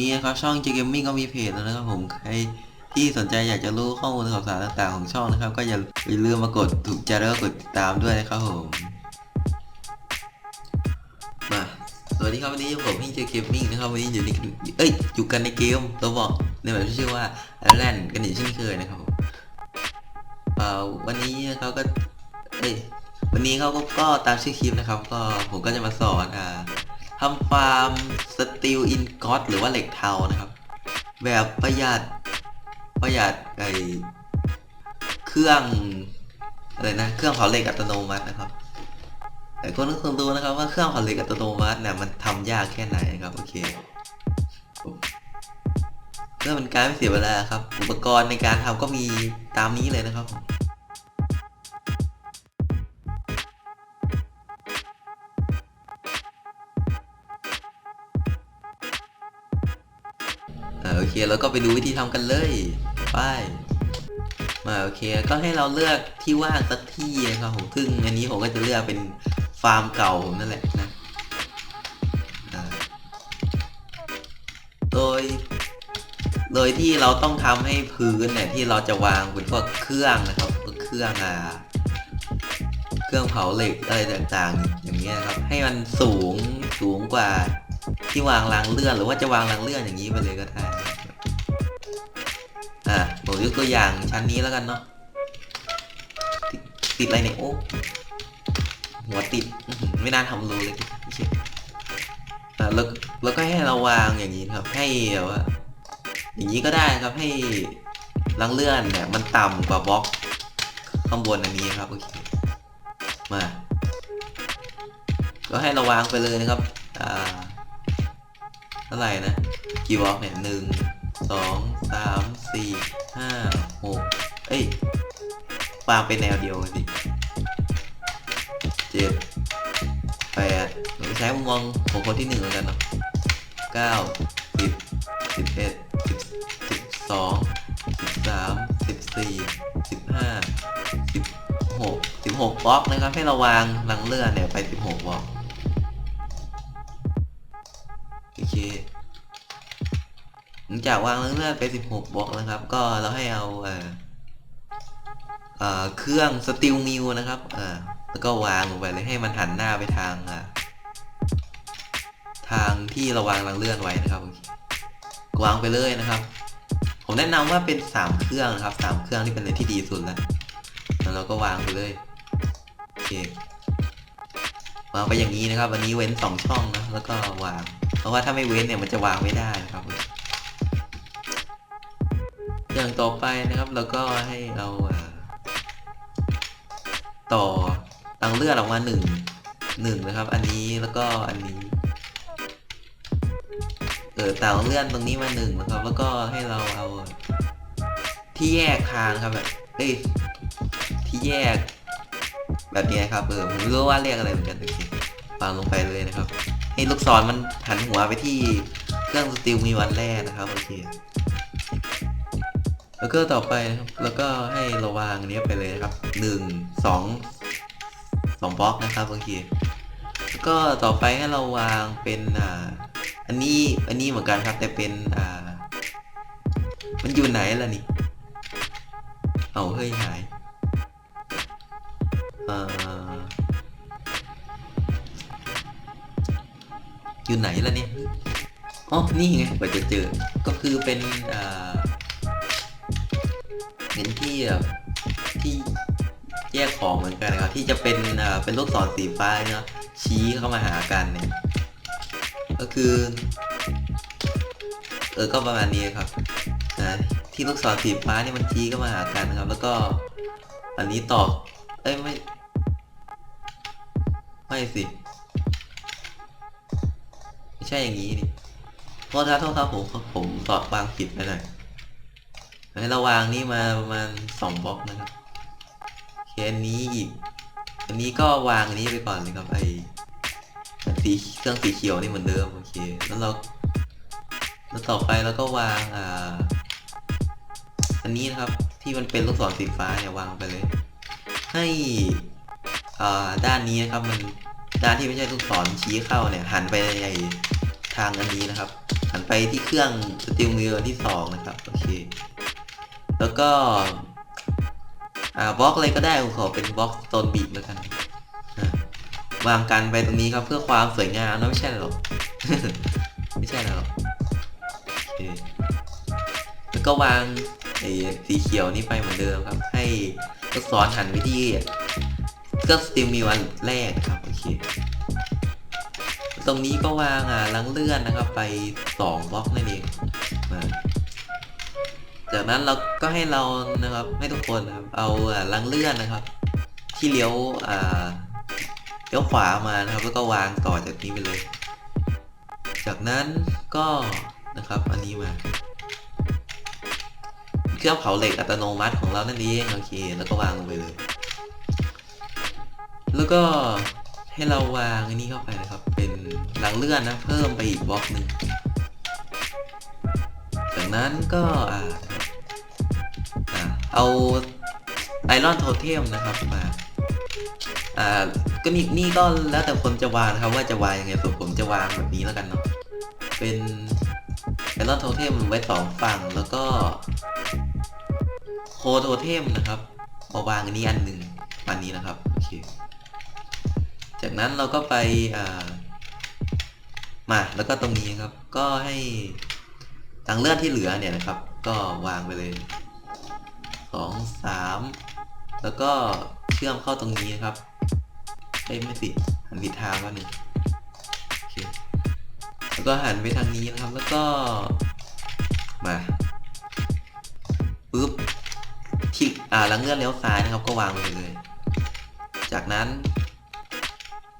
นี้นะครับช่อง J Gaming ก็มีเพจแล้วนะครับผมใครที่สนใจอยากจะรู้ข้อมูลข่าวสารต่างๆของช่องนะครับ ก็อย่าลืมมากดถูกใจแล้วก็กดติดตามด้วยนะครับผมมาสวัสดีครับวันนี้ผมพี่ J Gaming นะครับวันนี้อยู่ในเอ้ยอยู่กันในเกมตัวบอกในแบบที่ชื่อว่า Island กันอีกเช่นเคยนะครับผมเอ่อวันนี้เขาก็เอ้ยวันนี้เขาก็ก็ตามชื่อคลิปนะครับ ก็ผมก็จะมาสอนอ่า ทำฟาร์มสตีลอินกอตหรือว่าเหล็กเทานะครับ แบบประหยัดประหยัดไอเครื่องอะไรนะเครื่องเผาเหล็กอัตโนมัตินะครับแต่คนนึกคนดูนะครับว่าเครื่องเผาเหล็กอัตโนมัติเนี่ยมันทำยากแค่ไหนครับโอเคเพื่อเป็นการไม่เสียเวลาครับ อุปกรณ์ในการทำก็มีตามนี้เลยนะครับ ผมอ่าโอเคแล้วก็ไปดูวิธีทำกันเลยไปมาโอเคก็ให้เราเลือกที่ว่างสักที่นะครับผมซึ่งอันนี้ผมก็จะเลือกเป็นฟาร์มเก่าผมนั่นแหละนะโดย โดยที่เราต้องทำให้พื้นเนี่ยที่เราจะวางเป็นพวกเครื่องนะครับเครื่องอ่าเครื่องเผาเหล็กอะไรต่างๆ อย่างเงี้ยครับ ให้มันสูงสูงกว่าที่วางรางเลื่อนหรือว่าจะวางรางเลื่อนอย่างนี้ไปเลยก็ได้ อะผมยกตัวอย่างชั้นนี้แล้วกันเนาะติดติดอะไรเนี่ยโอ้หัวติดไม่น่าทำรูเลยไม่ใช่อะแล้วแล้วก็ให้เราวางอย่างนี้ครับ ให้แบบว่าอย่างนี้ก็ได้ครับให้รางเลื่อนเนี่ยมันต่ำกว่าบล็อกข้างบนอันนี้ครับโอเคมา ก็ให้เราวางไปเลยนะครับอ่าเท่าไหร่นะกี่บล็อกเนี่ยหนึ่งสอง สามสี่ห้าหกเอ้ยวางเป็นแนวเดียวกันดิเจ็ดแปดเราใช้มุมมองของคนที่หนึ่งแล้วกันเนาะเก้าสิบสิบเอ็ดสิบสิบสองสิบสามสิบสี่สิบห้าสิบหกสิบหกบล็อกนะครับให้เราวางรังเลื่อนเนี่ยไปสิบหกบล็อก ลังจากวางเลื่อนไป 16บล็อกนะครับ ก็เราให้เอาเอ่อเอ่อเครื่องสติลมิวนะครับอ่าแล้วก็วางลงไปเลยให้มันหันหน้าไปทางอ่าทางที่เราวางรังเลื่อนไว้นะครับวางไปเลยนะครับ ผมแนะนำว่าเป็นสามเครื่องนะครับสามเครื่องที่เป็นอะไรที่ดีสุดแล้วแล้วเราก็วางไปเลยโอเควางไปอย่างนี้นะครับอันนี้เว้นสองช่องนะแล้วก็วาง เพราะว่าถ้าไม่เว้นเนี่ยมันจะวางไม่ได้นะครับ ต่อไปนะครับเราก็ให้เราอ่าต่อตังเลือดออกมาหนึ่งหนึ่งนะครับ อันนี้แล้วก็อันนี้เออต่างเลื่อนตรงนี้มาหนึ่งนะครับ แล้วก็ให้เราเอา ที่แยกทางครับแบบเอ้ยที่แยก แบบนี้ครับเออผมไม่รู้ว่าเรียกอะไรเหมือนกันโอเควางลงไปเลยนะครับ ให้ลูกศรมันหันหัวไปที่เครื่องสติลมีวันแรกนะครับโอเค แล้วก็ต่อไปนะครับแล้วก็ให้เราวางอันนี้ไปเลยนะครับหนึ่งสองสองบล็อกนะครับโอเคแล้วก็ต่อไปให้เราวางเป็นอ่าอันนี้อันนี้เหมือนกันครับแต่เป็นอ่า มันอยู่ไหนล่ะนี่เอาเฮ้ยหายอ่าอยู่ไหนล่ะเนี่ยอ๋อนี่ไงกว่าจะเจอก็คือเป็นอ่า เป็นที่แบบที่แยกของเหมือนกันนะครับที่จะเป็นเป็นลูกศรสีฟ้าเนาะชี้เข้ามาหากันเนี่ยก็คือเออก็ประมาณนี้ครับนะที่ลูกศรสีฟ้านี่มันชี้เข้ามาหากันนะครับ แล้วก็อันนี้ต่อเอ้ยไม่ไม่สิไม่ใช่อย่างนี้นี่โทษครับโทษครับผมผมสอดวางผิดไปหน่อย เราวางนี่มาประมาณสองบล็อกนะครับเคอันนี้อีก อันนี้ก็วางอันนี้ไปก่อนเลยครับไอสีเครื่องสีเขียวนี่เหมือนเดิมโอเค แล้วเราแล้วต่อไปเราก็วางอ่า อันนี้นะครับที่มันเป็นลูกศรสีฟ้าเนี่ยวางไปเลย ให้อ่าด้านนี้นะครับมันด้านที่ไม่ใช่ลูกศรชี้เข้าเนี่ยหันไปในทางอันนี้นะครับ หันไปที่เครื่องสติลมิลที่สองนะครับโอเค แล้วก็ อ่าบล็อกอะไรก็ได้ผมขอเป็นบล็อกโซนบีแล้วกันวางกันไปตรงนี้ครับเพื่อความสวยงามนะไม่ใช่หรอกไม่ใช่หรอกโอเคแล้วก็วางไอ้สีเขียวนี้ไปเหมือนเดิมครับ ให้ลูกศรหันไปที่เครื่องสติมิลอันแรกครับโอเคตรงนี้ก็วางอ่าลังเลื่อนนะครับ ไปสองบล็อกนั่นเองมา จากนั้นเราก็ให้เรานะครับให้ทุกคนนะครับเอาลังเลื่อนนะครับ ที่เลี้ยวอ่าเลี้ยวขวามานะครับ แล้วก็วางต่อจากนี้ไปเลย จากนั้นก็นะครับอันนี้มาเครื่องเผาเหล็กอัตโนมัติของเรานั่นเองโอเคแล้วก็วางลงไปเลย แล้วก็ให้เราวางอันนี้เข้าไปนะครับ เป็นหลังเลื่อนนะ เพิ่มไปอีกบล็อกหนึ่งจากนั้นก็อ่า เอาไอรอนโทเทมนะครับมาอ่าก็นี่นี่ก็แล้วแต่คนจะวางนะครับว่าจะวางยังไงส่วนผมจะวางแบบนี้แล้วกันเนาะเป็นไอรอนโทเทมไว้สองฝั่งแล้วก็โคโทเทมนะครับมาวางอันนี้อันหนึ่งอันนี้นะครับโอเคจากนั้นเราก็ไปอ่ามาแล้วก็ตรงนี้ครับ ก็ให้ทางเลือนที่เหลือเนี่ยนะครับ ก็วางไปเลย สองสามแล้วก็เชื่อมเข้าตรงนี้นะครับเอ้ไม่สิหันผิดทางว่าหนึ่งโอเคแล้วก็หันไปทางนี้นะครับแล้วก็มาปึ๊บที่อ่าลังเลื่อนเลี้ยวซ้ายนะครับก็วางไปเลย จากนั้น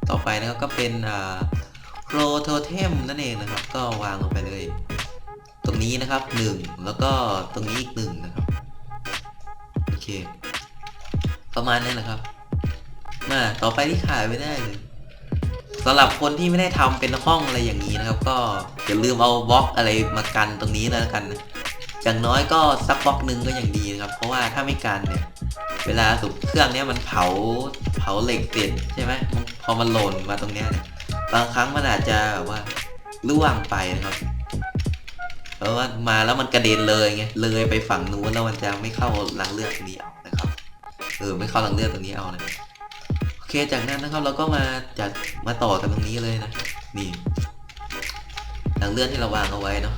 ต่อไปนะครับก็เป็นอ่าโครโทเทมนั่นเองนะครับ ก็วางลงไปเลย ตรงนี้นะครับหนึ่งแล้วก็ตรงนี้อีกหนึ่งนะครับ เค ประมาณนี้นะครับ มาต่อไปที่ขายไม่ได้เลยสำหรับคนที่ไม่ได้ทำเป็นห้องอะไรอย่างนี้นะครับ ก็อย่าลืมเอาบล็อกอะไรมากันตรงนี้แล้วกันนะอย่างน้อยก็สักบล็อกหนึ่งก็ยังดีนะครับ เพราะว่าถ้าไม่กันเนี่ย เวลาสุกเครื่องเนี้ยมันเผาเผาเหล็กเสร็จใช่ไหมพอมันหล่นมาตรงเนี้ยเนี่ยบางครั้งมันอาจจะแบบว่าล่วงไปนะครับ เพราะว่ามาแล้วมันกระเด็นเลยไงเลยไปฝั่งนู้นแล้วมันจะไม่เข้ารังเลือดตรงนี้เอานะครับเออไม่เข้ารังเลือดตรงนี้เอานะโอเคจากนั้นนะครับเราก็มาจัดมาต่อกันตรงนี้เลยนะนี่รังเลือดที่เราวางเอาไว้เนาะ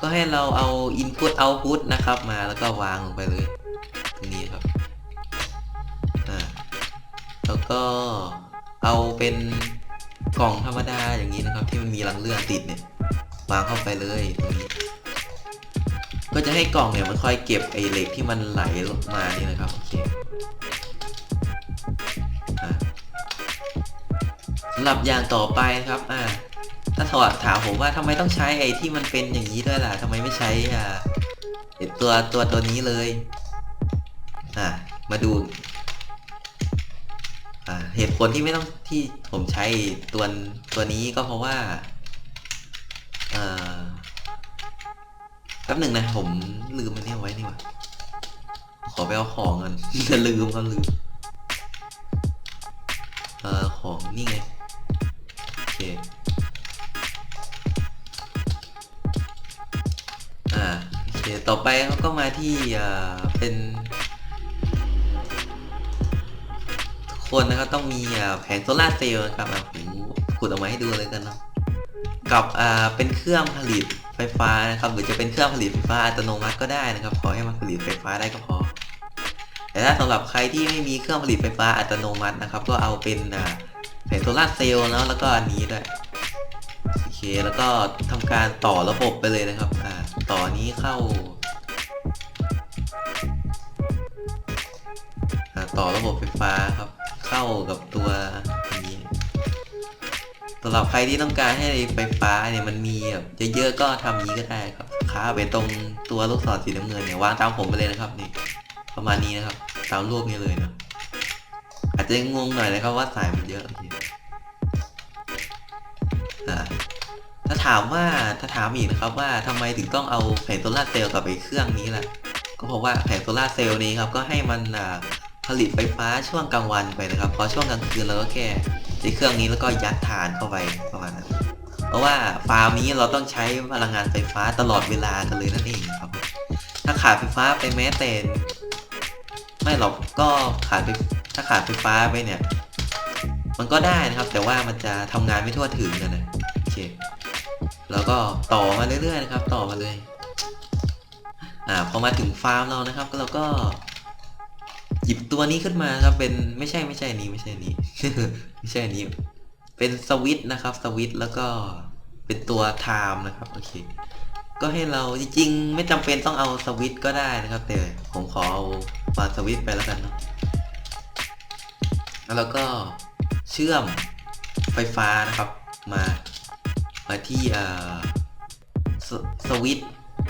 ก็ให้เราเอา input output นะครับมาแล้วก็วางลงไปเลย ตรงนี้ครับอ่าแล้วก็เอาเป็นกล่องธรรมดาอย่างนี้นะครับ ที่มันมีรังเลื่อดติดเนี่ย วางเข้าไปเลยตรงนี้ก็จะให้กล่องเนี่ยมันคอยเก็บไอ้เหล็กที่มันไหลลงมานี่นะครับโอเคสำหรับอย่างต่อไปนะครับอ่าถ้าถอดถามผมว่าทำไมต้องใช้ไอ้ที่มันเป็นอย่างนี้ด้วยล่ะทำไมไม่ใช้อ่าตัวตัวตัวนี้เลยอะมาดูอ่าเหตุผลที่ไม่ต้องที่ผมใช้ตัวตัวนี้ก็เพราะว่า อ่าแป๊บหนึ่งนะผมลืมมันเนี่ยไว้นี่หว่าขอไปเอาของกันจะลืมก็ลืม เอ่อของนี่ไงโอเคอ่าโอเคต่อไปเขาก็มาที่อ่าเป็นทุกคนนะครับต้องมีอ่าแผงโซลาร์เซลล์นะครับอะผมขุดออกมาให้ดูเลยกันเนาะ กับอ่าเป็นเครื่องผลิตไฟฟ้านะครับ หรือจะเป็นเครื่องผลิตไฟฟ้าอัตโนมัติก็ได้นะครับ ขอให้มันผลิตไฟฟ้าได้ก็พอ แต่ถ้าสำหรับใครที่ไม่มีเครื่องผลิตไฟฟ้าอัตโนมัตินะครับ ก็เอาเป็นแผงโซลาร์เซลล์เนาะแล้วก็อันนี้ด้วยโอเคแล้วก็ทำการต่อระบบไปเลยนะครับอ่าต่อนี้เข้าต่อระบบไฟฟ้าครับ เข้ากับตัวำหรับใครที่ต้องการให้ไฟฟ้าเนี่ยมันมีแบบเยอะๆก็ทำนี้ก็ได้ครับค้าไปตรงตัวลูกศรสีน้ำเงินเนี่ยวางตามผมไปเลยนะครับนี่ประมาณนี้นะครับ ตามรูปนี้เลยเนาะอาจจะงงหน่อยนะครับว่าสายมันเยอะโอเคอ่าถ้าถามว่าถ้าถามอีกนะครับว่าทำไมถึงต้องเอาแผงโซลาร์เซลล์กับไอ้เครื่องนี้ล่ะ ก็เพราะว่าแผงโซลาร์เซลล์นี้ครับก็ให้มันผลิตไฟฟ้าช่วงกลางวันไปนะครับพอช่วงกลางคืนเราก็แค่ ใช้เครื่องนี้แล้วก็ยัดฐานเข้าไปประมาณนั้นเพราะว่าฟาร์มนี้เราต้องใช้พลังงานไฟฟ้าตลอดเวลากันเลยนั่นเองครับ ถ้าขาดไฟฟ้าไปแม้แต่ไม่หรอกก็ขาดไฟถ้าขาดไฟฟ้าไปเนี่ย มันก็ได้นะครับ แต่ว่ามันจะทำงานไม่ทั่วถึงกันนะโอเคแล้วก็ต่อมาเรื่อยๆนะครับ ต่อมาเลยอ่าพอมาถึงฟาร์มเรานะครับ ก็เราก็ หยิบตัวนี้ขึ้นมาครับ เป็นไม่ใช่ไม่ใช่นี้ไม่ใช่นี้ ไม่ใช่นี้ เป็นสวิตนะครับสวิตแล้วก็เป็นตัวไทม์นะครับโอเค ก็ให้เราจริงๆ ไม่จำเป็นต้องเอาสวิตก็ได้นะครับ แต่ผมขอเอาวางสวิตไปแล้วกันเนาะแล้วเราก็เชื่อมไฟฟ้านะครับมามาที่เอ่อสวิต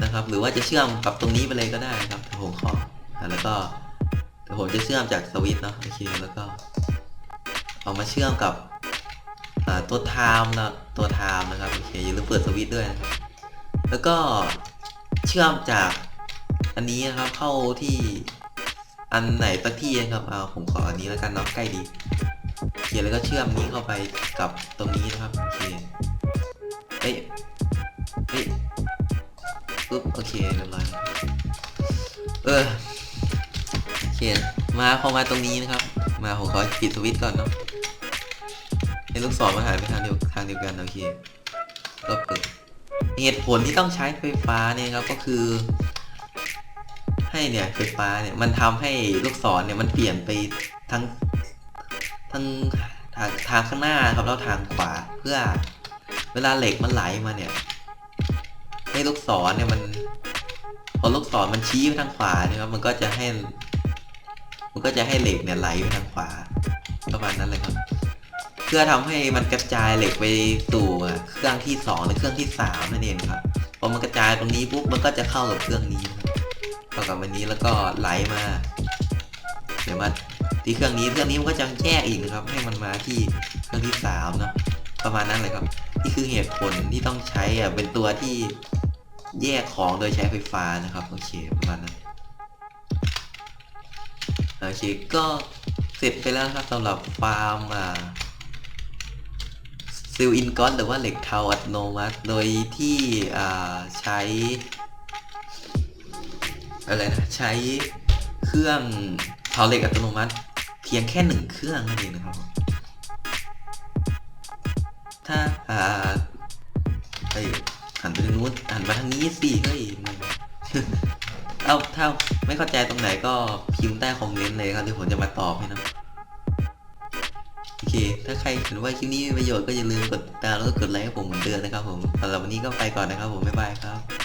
นะครับ หรือว่าจะเชื่อมกับตรงนี้ไปเลยก็ได้นะครับผมขออะแล้วก็ เดี๋ยวผมจะเชื่อมจากสวิตช์เนาะโอเคแล้วก็ เอามาเชื่อมกับตัวไทม์นะตัวไทม์นะครับโอเคอย่าลืมเปิดสวิตช์ด้วยนะครับแล้วก็เชื่อมจากอันนี้นะครับเข้าที่อันไหนสักที่นะครับเอาผมขออันนี้แล้วกันเนาะใกล้ดีโอเคแล้วก็เชื่อมนี้เข้าไปกับตรงนี้นะครับโอเคเฮ้ยเฮ้ยปุ๊บโอเคเรียบร้อยเออ โอเคมาพอมาตรงนี้นะครับ มาผมขอปิดสวิตช์ก่อนเนาะให้ลูกศรมาหายไปทางเดียวทางเดียวกันโอเคก็เปิดเหตุผลที่ต้องใช้ไฟฟ้าเนี่ยครับก็คือ ให้เนี่ยไฟฟ้าเนี่ยมันทำให้ลูกศรเนี่ยมันเปลี่ยนไปทั้งทั้งทางทางข้างหน้าครับแล้วทางขวาเพื่อเวลาเหล็กมันไหลมาเนี่ย ให้ลูกศรเนี่ยมัน พอลูกศรมันชี้ไปทางขวาเนี่ยครับมันก็จะให้ มันก็จะให้เหล็กเนี่ยไหลไปทางขวาประมาณนั้นเลยครับ เพื่อทำให้มันกระจายเหล็กไปสู่เครื่องที่สองหรือเครื่องที่สามนั่นเองครับพอมันกระจายตรงนี้ปุ๊บมันก็จะเข้ากับเครื่องนี้นะครับเข้ากับอันนี้แล้วก็ไหลมาเดี๋ยวมาที่เครื่องนี้เครื่องนี้มันก็จะแยกอีกนะครับ ให้มันมาที่เครื่องที่สามเนาะประมาณนั้นเลยครับนี่คือเหตุผลที่ต้องใช้อะเป็นตัวที่แยกของโดยใช้ไฟฟ้านะครับโอเคประมาณนั้น โอเคก็เสร็จไปแล้วครับสำหรับฟาร์มอ่าซิลอินกอนหรือว่าเหล็กเทาอัตโนมัติ โดยที่อ่าใช้ อะไรนะ ใช้เครื่องเผาเหล็กอัตโนมัติ เพียงแค่หนึ่งเครื่องนั่นเองนะครับ ถ้าอ่าเฮ้ยหันไปทางนู้นหันมาทางนี้สิเฮ้ย เอาถ้าไม่เข้าใจตรงไหนก็พิมพ์ใต้คอมเมนต์เลยครับเดี๋ยวผมจะมาตอบให้นะโอเค ถ้าใครเห็นว่าคลิปนี้มีประโยชน์ก็อย่าลืมกดติดตามแล้วก็กดไลค์ให้ผมเหมือนเดิมนะครับผมสำหรับวันนี้ก็ไปก่อนนะครับผมบ๊ายบายครับ